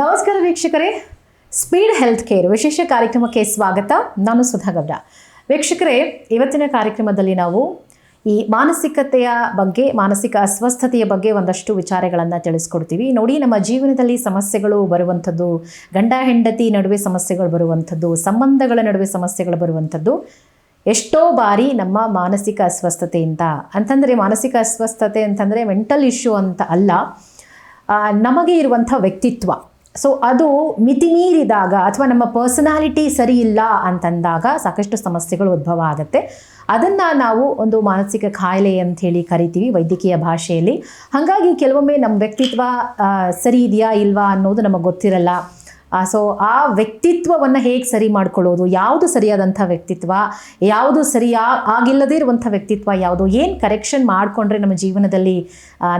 ನಮಸ್ಕಾರ ವೀಕ್ಷಕರೇ. Speed health care ವಿಶೇಷ ಕಾರ್ಯಕ್ರಮಕ್ಕೆ ಸ್ವಾಗತ. ನಾನು ಸುಧಾ ಗೌಡ. ವೀಕ್ಷಕರೇ, ಇವತ್ತಿನ ಕಾರ್ಯಕ್ರಮದಲ್ಲಿ ನಾವು ಈ ಮಾನಸಿಕತೆಯ ಬಗ್ಗೆ, ಮಾನಸಿಕ ಅಸ್ವಸ್ಥತೆಯ ಬಗ್ಗೆ ಒಂದಷ್ಟು ವಿಚಾರಗಳನ್ನು ತಿಳಿಸ್ಕೊಡ್ತೀವಿ. ನೋಡಿ, ನಮ್ಮ ಜೀವನದಲ್ಲಿ ಸಮಸ್ಯೆಗಳು ಬರುವಂಥದ್ದು, ಗಂಡ, ಹೆಂಡತಿ ನಡುವೆ ಸಮಸ್ಯೆಗಳು ಬರುವಂಥದ್ದು, ಸಂಬಂಧಗಳ ನಡುವೆ ಸಮಸ್ಯೆಗಳು ಬರುವಂಥದ್ದು, ಎಷ್ಟೋ ಬಾರಿ ನಮ್ಮ ಮಾನಸಿಕ ಅಸ್ವಸ್ಥತೆಯಿಂದ ಅಂತಂದರೆ, ಮಾನಸಿಕ ಅಸ್ವಸ್ಥತೆ ಅಂತಂದರೆ ಮೆಂಟಲ್ ಇಶ್ಯೂ ಅಂತ ಅಲ್ಲ ನಮಗೆ ಇರುವಂಥ ವ್ಯಕ್ತಿತ್ವ. ಸೊ ಅದು ಮಿತಿಮೀರಿದಾಗ ಅಥವಾ ನಮ್ಮ ಪರ್ಸನಾಲಿಟಿ ಸರಿ ಇಲ್ಲ ಅಂತಂದಾಗ ಸಾಕಷ್ಟು ಸಮಸ್ಯೆಗಳು ಉದ್ಭವ ಆಗುತ್ತೆ. ಅದನ್ನು ನಾವು ಒಂದು ಮಾನಸಿಕ ಕಾಯಿಲೆ ಅಂತ ಹೇಳಿ ಕರಿತೀವಿ ವೈದ್ಯಕೀಯ ಭಾಷೆಯಲ್ಲಿ. ಹಾಗಾಗಿ ಕೆಲವೊಮ್ಮೆ ನಮ್ಮ ವ್ಯಕ್ತಿತ್ವ ಸರಿ ಇದೆಯಾ ಇಲ್ವಾ ಅನ್ನೋದು ನಮಗೆ ಗೊತ್ತಿರಲ್ಲ. ಸೊ ಆ ವ್ಯಕ್ತಿತ್ವವನ್ನು ಹೇಗೆ ಸರಿ ಮಾಡ್ಕೊಳ್ಳೋದು? ಯಾವುದು ಸರಿಯಾದಂಥ ವ್ಯಕ್ತಿತ್ವ? ಯಾವುದು ಸರಿಯಾ, ಆಗಿಲ್ಲದೇ ಇರುವಂಥ ವ್ಯಕ್ತಿತ್ವ ಯಾವುದು? ಏನು ಕರೆಕ್ಷನ್ ಮಾಡಿಕೊಂಡ್ರೆ ನಮ್ಮ ಜೀವನದಲ್ಲಿ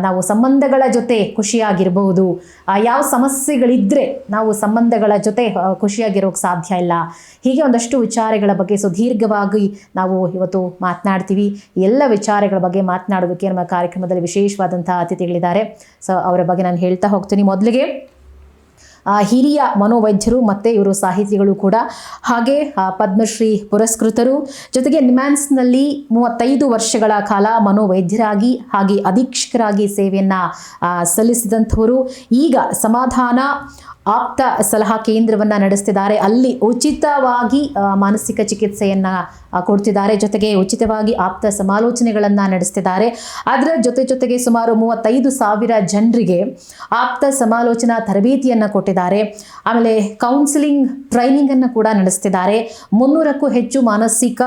ನಾವು ಸಂಬಂಧಗಳ ಜೊತೆ ಖುಷಿಯಾಗಿರ್ಬೋದು ಯಾವ ಸಮಸ್ಯೆಗಳಿದ್ದರೆ ನಾವು ಸಂಬಂಧಗಳ ಜೊತೆ ಖುಷಿಯಾಗಿರೋಕ್ಕೆ ಸಾಧ್ಯ ಇಲ್ಲ? ಹೀಗೆ ಒಂದಷ್ಟು ವಿಚಾರಗಳ ಬಗ್ಗೆ ಸುದೀರ್ಘವಾಗಿ ನಾವು ಇವತ್ತು ಮಾತನಾಡ್ತೀವಿ. ಎಲ್ಲ ವಿಚಾರಗಳ ಬಗ್ಗೆ ಮಾತನಾಡೋದಕ್ಕೆ ನಮ್ಮ ಕಾರ್ಯಕ್ರಮದಲ್ಲಿ ವಿಶೇಷವಾದಂಥ ಅತಿಥಿಗಳಿದ್ದಾರೆ. ಸೊ ಅವರ ಬಗ್ಗೆ ನಾನು ಹೇಳ್ತಾ ಹೋಗ್ತೀನಿ ಮೊದಲಿಗೆ. ಹಿರಿಯ ಮನೋವೈದ್ಯರು ಮತ್ತು ಇವರು ಸಾಹಿತಿಗಳು ಕೂಡ. ಹಾಗೆ ಪದ್ಮಶ್ರೀ ಪುರಸ್ಕೃತರು. ಜೊತೆಗೆ ನಿಮ್ಯಾನ್ಸ್ನಲ್ಲಿ ಮೂವತ್ತೈದು ವರ್ಷಗಳ ಕಾಲ ಮನೋವೈದ್ಯರಾಗಿ, ಹಾಗೆ ಅಧೀಕ್ಷಕರಾಗಿ ಸೇವೆಯನ್ನು ಸಲ್ಲಿಸಿದಂಥವರು. ಈಗ ಸಮಾಧಾನ ಆಪ್ತ ಸಲಹಾ ಕೇಂದ್ರವನ್ನು ನಡೆಸ್ತಿದ್ದಾರೆ. ಅಲ್ಲಿ ಉಚಿತವಾಗಿ ಮಾನಸಿಕ ಚಿಕಿತ್ಸೆಯನ್ನು ಕೊಡ್ತಿದ್ದಾರೆ. ಜೊತೆಗೆ ಉಚಿತವಾಗಿ ಆಪ್ತ ಸಮಾಲೋಚನೆಗಳನ್ನು ನಡೆಸ್ತಿದ್ದಾರೆ. ಅದರ ಜೊತೆ ಜೊತೆಗೆ ಸುಮಾರು ಮೂವತ್ತೈದು ಸಾವಿರ ಜನರಿಗೆ ಆಪ್ತ ಸಮಾಲೋಚನಾ ತರಬೇತಿಯನ್ನು ಕೊಟ್ಟಿದ್ದಾರೆ. ಆಮೇಲೆ ಕೌನ್ಸಿಲಿಂಗ್ ಟ್ರೈನಿಂಗನ್ನು ಕೂಡ ನಡೆಸ್ತಿದ್ದಾರೆ. ಮುನ್ನೂರಕ್ಕೂ ಹೆಚ್ಚು ಮಾನಸಿಕ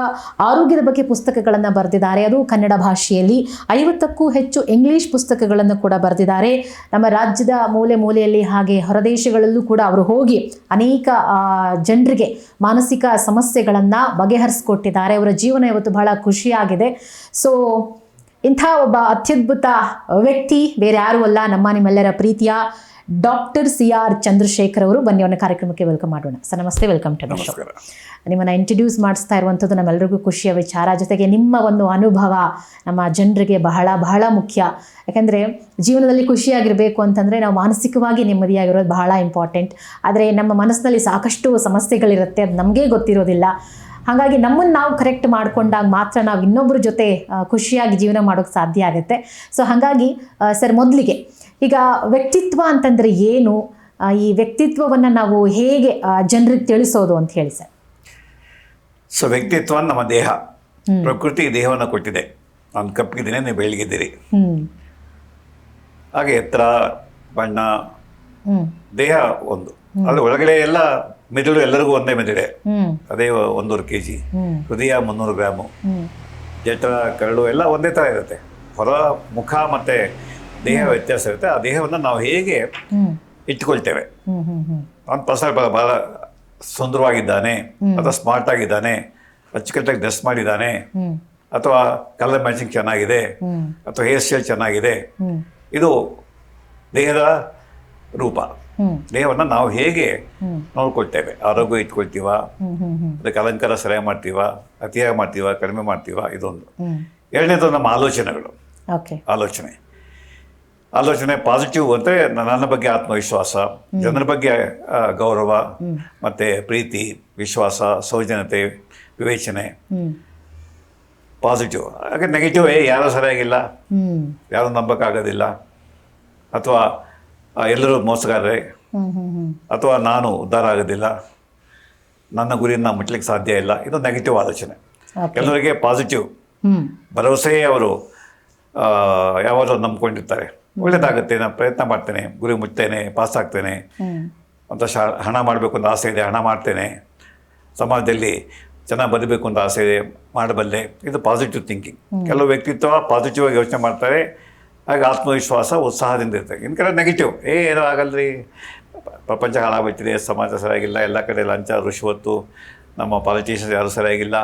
ಆರೋಗ್ಯದ ಬಗ್ಗೆ ಪುಸ್ತಕಗಳನ್ನು ಬರೆದಿದ್ದಾರೆ. ಅದು ಕನ್ನಡ ಭಾಷೆಯಲ್ಲಿ. ಐವತ್ತಕ್ಕೂ ಹೆಚ್ಚು ಇಂಗ್ಲಿಷ್ ಪುಸ್ತಕಗಳನ್ನು ಕೂಡ ಬರೆದಿದ್ದಾರೆ. ನಮ್ಮ ರಾಜ್ಯದ ಮೂಲೆ ಮೂಲೆಯಲ್ಲಿ ಹಾಗೆ ಹೊರದೇಶಗಳಲ್ಲೂ ಕೂಡ ಅವರು ಹೋಗಿ ಅನೇಕ ಜನರಿಗೆ ಮಾನಸಿಕ ಸಮಸ್ಯೆಗಳನ್ನು ಬಗೆಹರಿಸ್ಕೊಟ್ಟಿದ್ದಾರೆ. ಅವರ ಜೀವನ ಇವತ್ತು ಬಹಳ ಖುಷಿಯಾಗಿದೆ. ಸೊ ಇಂಥ ಒಬ್ಬ ಅತ್ಯದ್ಭುತ ವ್ಯಕ್ತಿ ಬೇರೆ ಯಾರೂ ಅಲ್ಲ, ನಮ್ಮ ನಿಮ್ಮೆಲ್ಲರ ಪ್ರೀತಿಯ ಡಾಕ್ಟರ್ ಸಿ ಆರ್ ಚಂದ್ರಶೇಖರ್ ಅವರು ಬನ್ನಿ ಅವನ ಕಾರ್ಯಕ್ರಮಕ್ಕೆ ವೆಲ್ಕಮ್ ಮಾಡೋಣ. ಸರ್ ನಮಸ್ತೆ ವೆಲ್ಕಮ್ ಟು ಶೋ ನಿಮ್ಮನ್ನು ಇಂಟ್ರಡ್ಯೂಸ್ ಮಾಡಿಸ್ತಾ ಇರುವಂಥದ್ದು ನಮ್ಮೆಲ್ಲರಿಗೂ ಖುಷಿಯ ವಿಚಾರ. ಜೊತೆಗೆ ನಿಮ್ಮ ಒಂದು ಅನುಭವ ನಮ್ಮ ಜನರಿಗೆ ಬಹಳ ಬಹಳ ಮುಖ್ಯ. ಯಾಕಂದರೆ ಜೀವನದಲ್ಲಿ ಖುಷಿಯಾಗಿರಬೇಕು ಅಂತಂದರೆ ನಾವು ಮಾನಸಿಕವಾಗಿ ನೆಮ್ಮದಿಯಾಗಿರೋದು ಬಹಳ ಇಂಪಾರ್ಟೆಂಟ್ ಆದರೆ ನಮ್ಮ ಮನಸ್ಸಿನಲ್ಲಿ ಸಾಕಷ್ಟು ಸಮಸ್ಯೆಗಳಿರುತ್ತೆ ಅದು ನಮಗೇ ಗೊತ್ತಿರೋದಿಲ್ಲ. ಹಾಗಾಗಿ ನಮ್ಮನ್ನು ನಾವು ಕರೆಕ್ಟ್ ಮಾಡ್ಕೊಂಡಾಗ ಮಾತ್ರ ನಾವು ಇನ್ನೊಬ್ಬರ ಜೊತೆ ಖುಷಿಯಾಗಿ ಜೀವನ ಮಾಡೋಕ್ಕೆ ಸಾಧ್ಯ ಆಗುತ್ತೆ. ಸೊ ಹಾಗಾಗಿ ಸರ್ ಮೊದಲಿಗೆ ಈಗ ವ್ಯಕ್ತಿತ್ವ ಅಂತಂದರೆ ಏನು? ಈ ವ್ಯಕ್ತಿತ್ವವನ್ನು ನಾವು ಹೇಗೆ ಜನರಿಗೆ ತಿಳಿಸೋದು ಅಂತ ಹೇಳಿ ಸರ್. ಸೊ ವ್ಯಕ್ತಿತ್ವ ನಮ್ಮ ದೇಹ. ಪ್ರಕೃತಿ ದೇಹವನ್ನು ಕೊಟ್ಟಿದೆ. ನಾನು ಕಪ್ಪಿದ್ದೀನಿ ನೀವು ಬೆಳಗಿದ್ದೀರಿ. ಹ್ಮ್. ಹಾಗೆ ಎತ್ತರ ಬಣ್ಣ ಹ್ಮ್. ದೇಹ ಒಂದು. ಅಲ್ಲಿ ಒಳಗಡೆ ಎಲ್ಲ ಮೆದುಳು ಎಲ್ಲರಿಗೂ ಒಂದೇ ಮೆದುಳೆ ಅದೇ ಒಂದೂವರೆ ಕೆ ಜಿ ಹೃದಯ ಮುನ್ನೂರು ಗ್ರಾಮು. ಜಠ ಕರಳು ಎಲ್ಲ ಒಂದೇ ಥರ ಇರುತ್ತೆ. ಹೊರ ಮುಖ ಮತ್ತು ದೇಹ ವ್ಯತ್ಯಾಸ ಇರುತ್ತೆ. ಆ ದೇಹವನ್ನು ನಾವು ಹೇಗೆ ಇಟ್ಕೊಳ್ತೇವೆ ಅವ್ನು ಪರ್ಸನಲ್ ಭಾಳ ಸುಂದರವಾಗಿದ್ದಾನೆ ಅಥವಾ ಸ್ಮಾರ್ಟ್ ಆಗಿದ್ದಾನೆ ಅಚ್ಚುಕಟ್ಟಾಗಿ ಡ್ರೆಸ್ ಮಾಡಿದ್ದಾನೆ ಅಥವಾ ಕಲರ್ ಮ್ಯಾಚಿಂಗ್ ಚೆನ್ನಾಗಿದೆ ಅಥವಾ ಹೇರ್ ಸ್ಟೈಲ್ ಚೆನ್ನಾಗಿದೆ. ಇದು ದೇಹದ ರೂಪ. ದೇಹವನ್ನು ನಾವು ಹೇಗೆ. ನೋಡ್ಕೊಳ್ತೇವೆ? ಆರೋಗ್ಯ ಇಟ್ಕೊಳ್ತೀವ? ಅದಕ್ಕೆ ಅಲಂಕಾರ ಸರಿಯಾಗಿ ಮಾಡ್ತೀವ? ಅತಿಯಾಗಿ ಮಾಡ್ತೀವ? ಕಡಿಮೆ ಮಾಡ್ತೀವ? ಇದೊಂದು. ಎರಡನೇದು ನಮ್ಮ ಆಲೋಚನೆಗಳು. ಆಲೋಚನೆ. ಆಲೋಚನೆ ಪಾಸಿಟಿವ್ ಅಂದರೆ ನನ್ನ ಬಗ್ಗೆ ಆತ್ಮವಿಶ್ವಾಸ ಜನರ ಬಗ್ಗೆ ಗೌರವ ಮತ್ತು ಪ್ರೀತಿ ವಿಶ್ವಾಸ ಸೌಜನ್ಯತೆ ವಿವೇಚನೆ. ಪಾಸಿಟಿವ್ ಹಾಗೆ ನೆಗೆಟಿವ್ ಏ ಯಾರೂ ಸರಿಯಾಗಿಲ್ಲ. ಯಾರೂ ನಂಬಕ್ಕಾಗೋದಿಲ್ಲ. ಅಥವಾ ಎಲ್ಲರೂ ಮೋಸಗಾರರೇ. ಅಥವಾ ನಾನು ಉದ್ಧಾರ ಆಗೋದಿಲ್ಲ. ನನ್ನ ಗುರಿಯನ್ನು ಮುಟ್ಲಿಕ್ಕೆ ಸಾಧ್ಯ ಇಲ್ಲ. ಇದು ನೆಗೆಟಿವ್ ಆಲೋಚನೆ. ಎಲ್ಲರಿಗೆ ಕೆಲವರಿಗೆ ಪಾಸಿಟಿವ್ ಭರವಸೆಯೇ ಅವರು ಆ, ಯಾವಾಗಲೂ ನಂಬ್ಕೊಂಡಿರ್ತಾರೆ. ಒಳ್ಳೇದಾಗುತ್ತೆ ನಾನು ಪ್ರಯತ್ನ ಮಾಡ್ತೇನೆ ಗುರಿ ಮುಟ್ತೇನೆ ಪಾಸ್ ಆಗ್ತೇನೆ. ಅಂತ ಶಾ ಹಣ ಮಾಡಬೇಕು ಅಂತ ಆಸೆ ಇದೆ ಹಣ ಮಾಡ್ತೇನೆ. ಸಮಾಜದಲ್ಲಿ ಚೆನ್ನಾಗಿ ಬರಬೇಕು ಅಂತ ಆಸೆ ಇದೆ ಮಾಡಬಲ್ಲೆ. ಇದು ಪಾಸಿಟಿವ್ ಥಿಂಕಿಂಗ್ ಕೆಲವು ವ್ಯಕ್ತಿತ್ವ ಪಾಸಿಟಿವ್ ಆಗಿ ಯೋಚನೆ ಮಾಡ್ತಾರೆ ಹಾಗೆ ಆತ್ಮವಿಶ್ವಾಸ ಉತ್ಸಾಹದಿಂದ ಇರ್ತದೆ. ಇನ್ನು ಕಡೆ ನೆಗೆಟಿವ್ ಏ, ಏನೋ ಆಗಲ್ರಿ? ಪ್ರಪಂಚ ಹಾಳಾಗೋಯ್ತಿದೆ ಸಮಾಜ ಸರಿಯಾಗಿಲ್ಲ, ಎಲ್ಲ ಕಡೆ ಲಂಚ ರುಶ್ವತ್ತು ನಮ್ಮ ಪಾಲಿಟಿಷಿಯನ್ಸ್ ಯಾರು ಸರಿಯಾಗಿಲ್ಲ.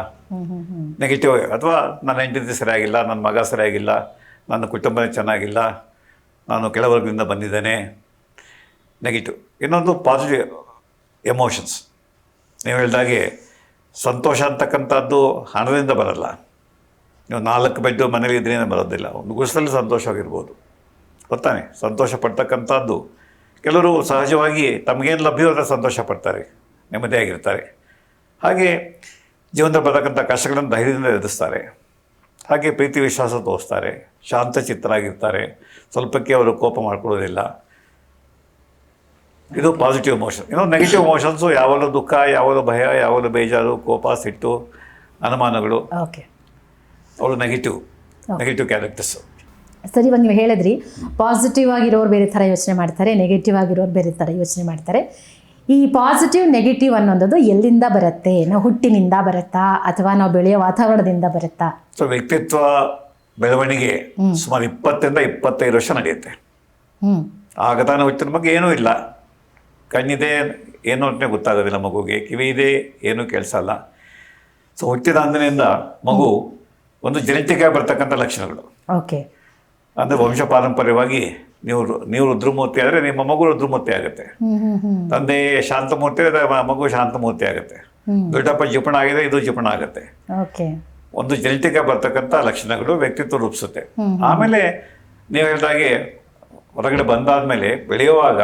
ನೆಗೆಟಿವ್ ಅಥವಾ ನನ್ನ ಹೆಂಡತಿ ಸರಿಯಾಗಿಲ್ಲ, ನನ್ನ ಮಗ ಸರಿಯಾಗಿಲ್ಲ, ನನ್ನ ಕುಟುಂಬ ಚೆನ್ನಾಗಿಲ್ಲ, ನಾನು ಕೆಲವರ್ಗದಿಂದ ಬಂದಿದ್ದೇನೆ. ನೆಗೆಟಿವ್ ಇನ್ನೊಂದು ಪಾಸಿಟಿವ್ ಎಮೋಷನ್ಸ್ ನೀವು ಹೇಳಿದಾಗೆ ಸಂತೋಷ ಅಂತಕ್ಕಂಥದ್ದು ಹಣದಿಂದ ಬರಲ್ಲ. ನೀವು ನಾಲ್ಕು ಬೆಡ್ಡು ಮನೇಲಿ ಇದ್ರೇನೆ ಬರೋದಿಲ್ಲ. ಒಂದು ಗುಡಿಸಲಲ್ಲಿ ಸಂತೋಷವಾಗಿರ್ಬೋದು. ಗೊತ್ತಾನೆ? ಸಂತೋಷ ಪಡ್ತಕ್ಕಂಥದ್ದು. ಕೆಲವರು ಸಹಜವಾಗಿ ತಮಗೇನು ಲಭ್ಯವಾದ ಸಂತೋಷ ಪಡ್ತಾರೆ. ನೆಮ್ಮದಿಯಾಗಿರ್ತಾರೆ ಹಾಗೆ ಜೀವನದಲ್ಲಿ ಬರ್ತಕ್ಕಂಥ ಕಷ್ಟಗಳನ್ನು ಧೈರ್ಯದಿಂದ ಎದುರಿಸ್ತಾರೆ. ಹಾಗೆ ಪ್ರೀತಿ ವಿಶ್ವಾಸ ತೋರಿಸ್ತಾರೆ. ಶಾಂತ ಚಿತ್ತರಾಗಿರ್ತಾರೆ ಸ್ವಲ್ಪಕ್ಕೆ ಅವರು ಕೋಪ ಮಾಡ್ಕೊಳ್ಳೋದಿಲ್ಲ. ಇದು ಪಾಸಿಟಿವ್ ಎಮೋಷನ್ ಇನ್ನೊಂದು ನೆಗೆಟಿವ್ ಎಮೋಷನ್ಸು ಯಾವಾಗಲೂ ದುಃಖ, ಯಾವಾಗಲೂ ಭಯ, ಯಾವಾಗಲೂ ಬೇಜಾರು, ಕೋಪ, ಸಿಟ್ಟು, ಅನುಮಾನಗಳು. ಓಕೆ ಅವಳು ನೆಗೆಟಿವ್ ನೆಗೆಟಿವ್ ಕ್ಯಾರೆಕ್ಟರ್ಸು ಸರಿ ಇವಾಗ ನೀವು ಹೇಳಿದ್ರಿ ಪಾಸಿಟಿವ್ ಆಗಿರೋರು ಬೇರೆ ಥರ ಯೋಚನೆ ಮಾಡ್ತಾರೆ ನೆಗೆಟಿವ್ ಆಗಿರೋರು ಬೇರೆ ಥರ ಯೋಚನೆ ಮಾಡ್ತಾರೆ. ಈ ಪಾಸಿಟಿವ್ ನೆಗೆಟಿವ್ ಅನ್ನೋದು ಎಲ್ಲಿಂದ ಬರುತ್ತೆ? ನಾವು ಹುಟ್ಟಿನಿಂದ ಬರುತ್ತಾ? ಅಥವಾ ನಾವು ಬೆಳೆಯೋ ವಾತಾವರಣದಿಂದ ಬರುತ್ತಾ? ಸೊ ವ್ಯಕ್ತಿತ್ವ ಬೆಳವಣಿಗೆ ಸುಮಾರು ಇಪ್ಪತ್ತರಿಂದ ಇಪ್ಪತ್ತೈದು ವರ್ಷ ನಡೆಯುತ್ತೆ. ಆಗ ತಾನು ಹುಟ್ಟಿದ ಬಗ್ಗೆ ಏನೂ ಇಲ್ಲ. ಕಣ್ಣಿದೆ ಏನು ಅಂತಲೇ ಗೊತ್ತಾಗೋದಿಲ್ಲ ಮಗುಗೆ ಕಿವಿ ಇದೆ ಏನೂ ಕೆಲಸ ಅಲ್ಲ. ಸೊ ಹುಟ್ಟಿದ ಅಂದಿನಿಂದ ಮಗು ಒಂದು ಜೆನೆಟಿಕ್ ಆಗಿ ಬರ್ತಕ್ಕಂಥ ಲಕ್ಷಣಗಳು. ಓಕೆ. ಅಂದರೆ ವಂಶ ಪಾರಂಪರ್ಯವಾಗಿ ನೀವು ನೀವು ರುದ್ರಮೂರ್ತಿ ಆದರೆ ನಿಮ್ಮ ಮಗು ರುದ್ರಮೂರ್ತಿ ಆಗುತ್ತೆ. ತಂದೆ ಶಾಂತಮೂರ್ತಿ ಆದರೆ ಮಗು ಶಾಂತಮೂರ್ತಿ ಆಗುತ್ತೆ. ದೊಡ್ಡಪ್ಪ ಜಿಪಣ ಆಗಿದೆ ಇದು ಜಿಪಣ ಆಗುತ್ತೆ ಒಂದು ಜೆನೆಟಿಕ್ ಆಗಿ ಬರ್ತಕ್ಕಂಥ ಲಕ್ಷಣಗಳು ವ್ಯಕ್ತಿತ್ವ ರೂಪಿಸುತ್ತೆ. ಆಮೇಲೆ ನೀವು ಹೇಳಿದಾಗೆ ಹೊರಗಡೆ ಬಂದಾದ್ಮೇಲೆ ಬೆಳೆಯುವಾಗ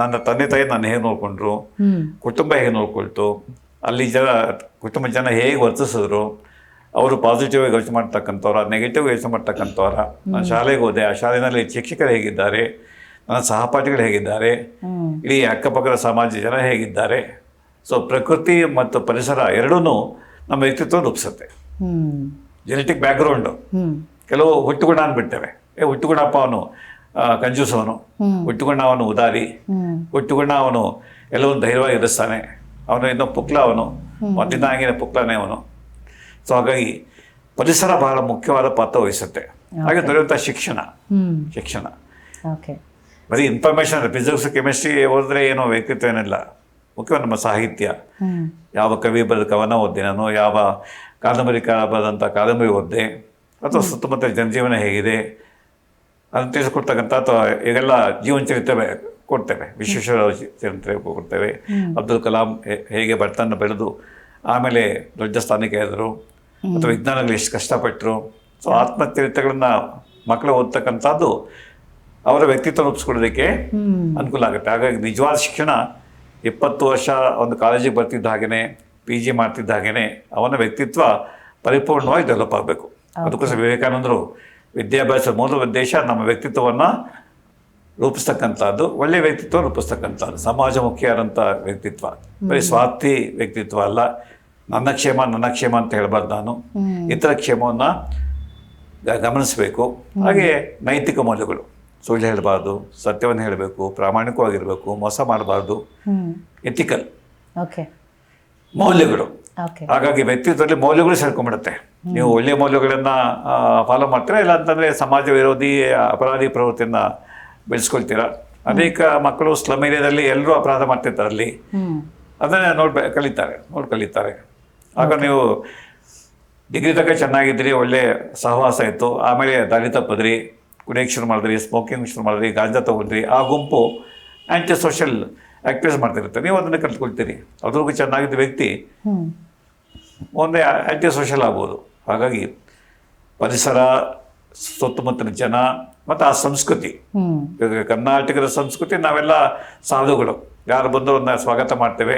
ನನ್ನ ತಂದೆ ತಾಯಿ ನನ್ನ ಹೇಗೆ ನೋಡ್ಕೊಂಡ್ರು? ಕುಟುಂಬ ಹೇಗೆ ನೋಡ್ಕೊಳ್ತು? ಅಲ್ಲಿ ಜನ ಕುಟುಂಬ ಜನ ಹೇಗೆ ವರ್ತಿಸಿದ್ರು? ಅವರು ಪಾಸಿಟಿವ್ ಆಗಿ ಯೋಚನೆ ಮಾಡ್ತಕ್ಕಂಥವ್ರ ನೆಗೆಟಿವ್ ಯೋಚನೆ ಮಾಡ್ತಕ್ಕಂಥವ್ರ ನಾನು ಶಾಲೆಗೆ ಹೋದೆ. ಆ ಶಾಲೆಯಲ್ಲಿ ಶಿಕ್ಷಕರು ಹೇಗಿದ್ದಾರೆ? ನನ್ನ ಸಹಪಾಠಿಗಳು ಹೇಗಿದ್ದಾರೆ? ಇಡೀ ಅಕ್ಕಪಕ್ಕದ ಸಮಾಜ ಜನ ಹೇಗಿದ್ದಾರೆ? ಸೊ ಪ್ರಕೃತಿ ಮತ್ತು ಪರಿಸರ ಎರಡೂ ನಮ್ಮ ವ್ಯಕ್ತಿತ್ವ ರೂಪಿಸುತ್ತೆ. ಜೆನೆಟಿಕ್ ಬ್ಯಾಕ್ಗ್ರೌಂಡು ಕೆಲವು ಹುಟ್ಟುಗುಣ ಅಂದ್ಬಿಡ್ತೇವೆ ಏ ಹುಟ್ಟುಗುಣಪ್ಪ ಅವನು ಕಂಜೂಸವನು ಹುಟ್ಟುಗುಣ ಅವನು ಉದಾರಿ ಹುಟ್ಟುಗುಣ ಅವನು ಎಲ್ಲವೊಂದು ಧೈರ್ಯವಾಗಿ ಎದುರಿಸ್ತಾನೆ. ಅವನು ಇನ್ನೂ ಪುಕ್ಲ ಅವನು. ಮೊದಲಿನ ಆಗಿನ ಪುಕ್ಲನೇ ಅವನು. ಸೊ ಹಾಗಾಗಿ ಪರಿಸರ ಬಹಳ ಮುಖ್ಯವಾದ ಪಾತ್ರ ವಹಿಸುತ್ತೆ. ಹಾಗೆ ದೊರೆಯುವಂಥ ಶಿಕ್ಷಣ. ಶಿಕ್ಷಣ. ಓಕೆ ಬರೀ ಇನ್ಫಾರ್ಮೇಷನ್ ಫಿಸಿಕ್ಸ್ ಕೆಮಿಸ್ಟ್ರಿ ಓದಿದ್ರೆ ಏನೋ ವ್ಯಕ್ತಿತ್ವ ಏನಿಲ್ಲ. ಮುಖ್ಯವಾಗಿ ನಮ್ಮ ಸಾಹಿತ್ಯ. ಯಾವ ಕವಿ ಬರೆದ ಕವನ ಓದ್ದೆ ನಾನು ಯಾವ ಕಾದಂಬರಿಕಾರ ಬರೆದಂಥ ಕಾದಂಬರಿ ಓದ್ದೆ ಅಥವಾ ಸುತ್ತಮುತ್ತ ಜನಜೀವನ ಹೇಗಿದೆ ಅದನ್ನು ತಿಳಿಸ್ಕೊಡ್ತಕ್ಕಂಥ ಅಥವಾ ಈಗೆಲ್ಲ ಜೀವನ ಚರಿತ್ರೆ ಕೊಡ್ತೇವೆ. ವಿಶ್ವೇಶ್ವರ ಚರಿತ್ರೆ ಕೊಡ್ತೇವೆ. ಅಬ್ದುಲ್ ಕಲಾಂ ಹೇಗೆ ಬರ್ತಾನೆ ಬೆಳೆದು ಆಮೇಲೆ ದೊಡ್ಡ ಸ್ಥಾನಕ್ಕೆ ಏರಿದ್ರು. ಅಥವಾ ವಿಜ್ಞಾನಗಳು ಎಷ್ಟು ಕಷ್ಟಪಟ್ಟರು ಸೊ ಆತ್ಮಚರಿತ್ರೆಗಳನ್ನ ಮಕ್ಕಳು ಓದ್ತಕ್ಕಂಥದ್ದು ಅವರ ವ್ಯಕ್ತಿತ್ವ ರೂಪಿಸ್ಕೊಳ್ಳೋದಕ್ಕೆ ಅನುಕೂಲ ಆಗುತ್ತೆ. ಹಾಗಾಗಿ ನಿಜವಾದ ಶಿಕ್ಷಣ ಇಪ್ಪತ್ತು ವರ್ಷ ಒಂದು ಕಾಲೇಜಿಗೆ ಬರ್ತಿದ್ದ ಹಾಗೆಯೇ ಪಿ ಜಿ ಮಾಡ್ತಿದ್ದ ಹಾಗೆಯೇ ಅವನ ವ್ಯಕ್ತಿತ್ವ ಪರಿಪೂರ್ಣವಾಗಿ ಡೆವಲಪ್ ಆಗಬೇಕು. ಅದಕ್ಕೋಸ್ಕರ ವಿವೇಕಾನಂದರು ವಿದ್ಯಾಭ್ಯಾಸದ ಮೂಲ ಉದ್ದೇಶ ನಮ್ಮ ವ್ಯಕ್ತಿತ್ವವನ್ನು ರೂಪಿಸ್ತಕ್ಕಂಥದ್ದು ಒಳ್ಳೆಯ ವ್ಯಕ್ತಿತ್ವ ರೂಪಿಸ್ತಕ್ಕಂಥದ್ದು ಸಮಾಜಮುಖಿಯಾದಂಥ ವ್ಯಕ್ತಿತ್ವ. ಬರೀ ಸ್ವಾರ್ಥಿ ವ್ಯಕ್ತಿತ್ವ ಅಲ್ಲ ನನ್ನ ಕ್ಷೇಮ ನನ್ನ ಕ್ಷೇಮ ಅಂತ ಹೇಳ್ಬಾರ್ದು ನಾನು. ಇತರ ಕ್ಷೇಮವನ್ನು ಗಮನಿಸಬೇಕು. ಹಾಗೆ ನೈತಿಕ ಮೌಲ್ಯಗಳು. ಸುಳ್ಳು ಹೇಳಬಾರ್ದು ಸತ್ಯವನ್ನು ಹೇಳಬೇಕು ಪ್ರಾಮಾಣಿಕವಾಗಿರಬೇಕು ಮೋಸ ಮಾಡಬಾರ್ದು. Ethical okay. ಮೌಲ್ಯಗಳು. ಹಾಗಾಗಿ ವ್ಯಕ್ತಿತ್ವದಲ್ಲಿ ಮೌಲ್ಯಗಳು ಸೇರ್ಕೊಂಡ್ಬಿಡುತ್ತೆ. ನೀವು ಒಳ್ಳೆಯ ಮೌಲ್ಯಗಳನ್ನು ಫಾಲೋ ಮಾಡ್ತೀರಾ ಇಲ್ಲ ಅಂತಂದರೆ ಸಮಾಜ ವಿರೋಧಿ ಅಪರಾಧಿ ಪ್ರವೃತ್ತಿಯನ್ನು ಬೆಳೆಸ್ಕೊಳ್ತೀರಾ? ಅನೇಕ ಮಕ್ಕಳು ಸ್ಲಮ್ ಏರಿಯಾದಲ್ಲಿ ಎಲ್ಲರೂ ಅಪರಾಧ ಮಾಡ್ತಿರ್ತಾರೆ ಅಲ್ಲಿ. ಅದನ್ನ ನೋಡ್ಬೇ ಕಲಿತಾರೆ ನೋಡಿ ಕಲಿತಾರೆ ಆಗ ನೀವು ಡಿಗ್ರಿ ತನಕ ಚೆನ್ನಾಗಿದ್ರಿ ಒಳ್ಳೆ ಸಹವಾಸ ಇತ್ತು. ಆಮೇಲೆ ದಾರಿ ತಪ್ಪಿದ್ರಿ ಕುಡಿಯೋಕ್ಕೆ ಶುರು ಮಾಡಿದ್ರಿ ಸ್ಮೋಕಿಂಗ್ ಶುರು ಮಾಡಿದ್ರಿ ಗಾಂಜಾ ತೊಗೊಂಡ್ರಿ ಆ ಗುಂಪು ಆ್ಯಂಟಿ ಸೋಷಿಯಲ್ ಆ್ಯಕ್ಟಿವಿಸ್ ಮಾಡ್ತಿರುತ್ತೆ. ನೀವು ಅದನ್ನು ಕಲ್ತ್ಕೊಳ್ತೀರಿ. ಅದ್ರಿಗೂ ಚೆನ್ನಾಗಿದ್ದ ವ್ಯಕ್ತಿ ಒಂದೇ ಆ್ಯಂಟಿ ಸೋಷಿಯಲ್ ಆಗ್ಬೋದು. ಹಾಗಾಗಿ ಪರಿಸರ ಸುತ್ತಮುತ್ತಲಿನ ಜನ ಮತ್ತು ಆ ಸಂಸ್ಕೃತಿ. ಕರ್ನಾಟಕದ ಸಂಸ್ಕೃತಿ ನಾವೆಲ್ಲ ಸಾಧುಗಳು. ಯಾರು ಬಂದರೂ ಸ್ವಾಗತ ಮಾಡ್ತೇವೆ.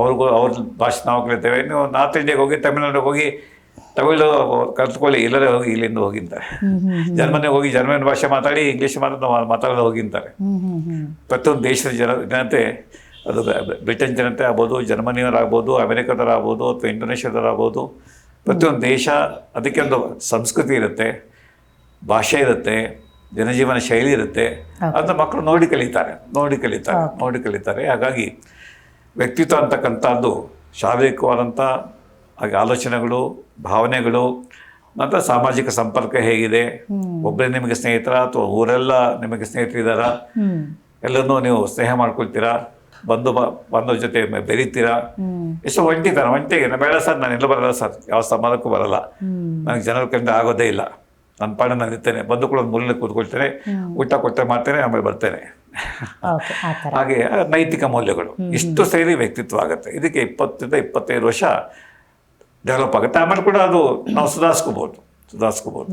ಅವ್ರಿಗೂ ಅವ್ರ ಭಾಷೆ ನಾವು ಕಲಿತೇವೆ ನೀವು ನಾರ್ತ್ ಇಂಡಿಯಾಗೆ ಹೋಗಿ ತಮಿಳ್ನಾಡಿಗೆ ಹೋಗಿ ತಮಿಳು ಕಲ್ತ್ಕೊಳ್ಳಿ ಇಲ್ಲದೆ ಹೋಗಿ ಇಲ್ಲಿಂದ ಹೋಗಿಂತಾರೆ ಜರ್ಮನಿಗೆ ಹೋಗಿ ಜರ್ಮನ್ ಭಾಷೆ ಮಾತಾಡಿ ಇಂಗ್ಲೀಷ್ ಮಾತಾಡೋದು ಮಾತಾಡೋದು ಹೋಗಿಂತಾರೆ. ಪ್ರತಿಯೊಂದು ದೇಶದ ಜನ ಜನತೆ ಅದು ಬ್ರಿಟನ್ ಜನತೆ ಆಗ್ಬೋದು ಜರ್ಮನಿಯವರಾಗ್ಬೋದು ಅಮೆರಿಕದವರಾಗ್ಬೋದು ಅಥವಾ ಇಂಡೋನೇಷ್ಯಾದವರಾಗ್ಬೋದು ಪ್ರತಿಯೊಂದು ದೇಶ ಅದಕ್ಕೆ ಒಂದು ಸಂಸ್ಕೃತಿ ಇರುತ್ತೆ ಭಾಷೆ ಇರುತ್ತೆ ಜನಜೀವನ ಶೈಲಿ ಇರುತ್ತೆ. ಅದನ್ನ ಮಕ್ಕಳು ನೋಡಿ ಕಲಿತಾರೆ ನೋಡಿ ಕಲಿತಾರೆ ನೋಡಿ ಕಲಿತಾರೆ. ಹಾಗಾಗಿ ವ್ಯಕ್ತಿತ್ವ ಅಂತಕ್ಕಂಥದ್ದು ಶಾರೀರಿಕವಾದಂಥ ಹಾಗೆ ಆಲೋಚನೆಗಳು ಭಾವನೆಗಳು ನಂತರ ಸಾಮಾಜಿಕ ಸಂಪರ್ಕ ಹೇಗಿದೆ ಒಬ್ಬರೇ ನಿಮಗೆ ಸ್ನೇಹಿತರ ಅಥವಾ ಊರೆಲ್ಲ ನಿಮಗೆ ಸ್ನೇಹಿತರಿದ್ದಾರಾ? ಎಲ್ಲರನ್ನೂ ನೀವು ಸ್ನೇಹ ಮಾಡ್ಕೊಳ್ತೀರಾ? ಬಂಧು ಬಂಧು ಜೊತೆ ಬೆರೀತೀರಾ? ಎಷ್ಟು ಒಂಟಿತಾನೆ ಒಂಟಿಗೆ ನಾನು ಬೇಡ ಸರ್ ನಾನು ಎಲ್ಲ ಬರಲ್ಲ ಸರ್ ಯಾವ ಸಮಾನಕ್ಕೂ ಬರಲ್ಲ. ನನಗೆ ಜನರ ಕಂಡು ಆಗೋದೇ ಇಲ್ಲ. ನನ್ನ ಪಾಡ ನಾನು ಇರ್ತೇನೆ ಬಂದು ಕೂಡ ಒಂದು ಮೂಲೆಯಲ್ಲಿ ಕೂತ್ಕೊಳ್ತೇನೆ ಊಟ ಕೊಟ್ಟರೆ ಮಾಡ್ತೇನೆ ಆಮೇಲೆ ಬರ್ತೇನೆ. ಹಾಗೆ ನೈತಿಕ ಮೌಲ್ಯಗಳು. ಇಷ್ಟು ಸೇರಿ ವ್ಯಕ್ತಿತ್ವ ಆಗುತ್ತೆ. ಇದಕ್ಕೆ ಇಪ್ಪತ್ತರಿಂದ ಇಪ್ಪತ್ತೈದು ವರ್ಷ ಡೆವಲಪ್ ಆಗುತ್ತೆ. ಆಮೇಲೆ ಕೂಡ ಅದು ನಾವು ಸುಧಾರಿಸ್ಕೋಬೋದು ಸುಧಾರಿಸ್ಕೋಬೋದು.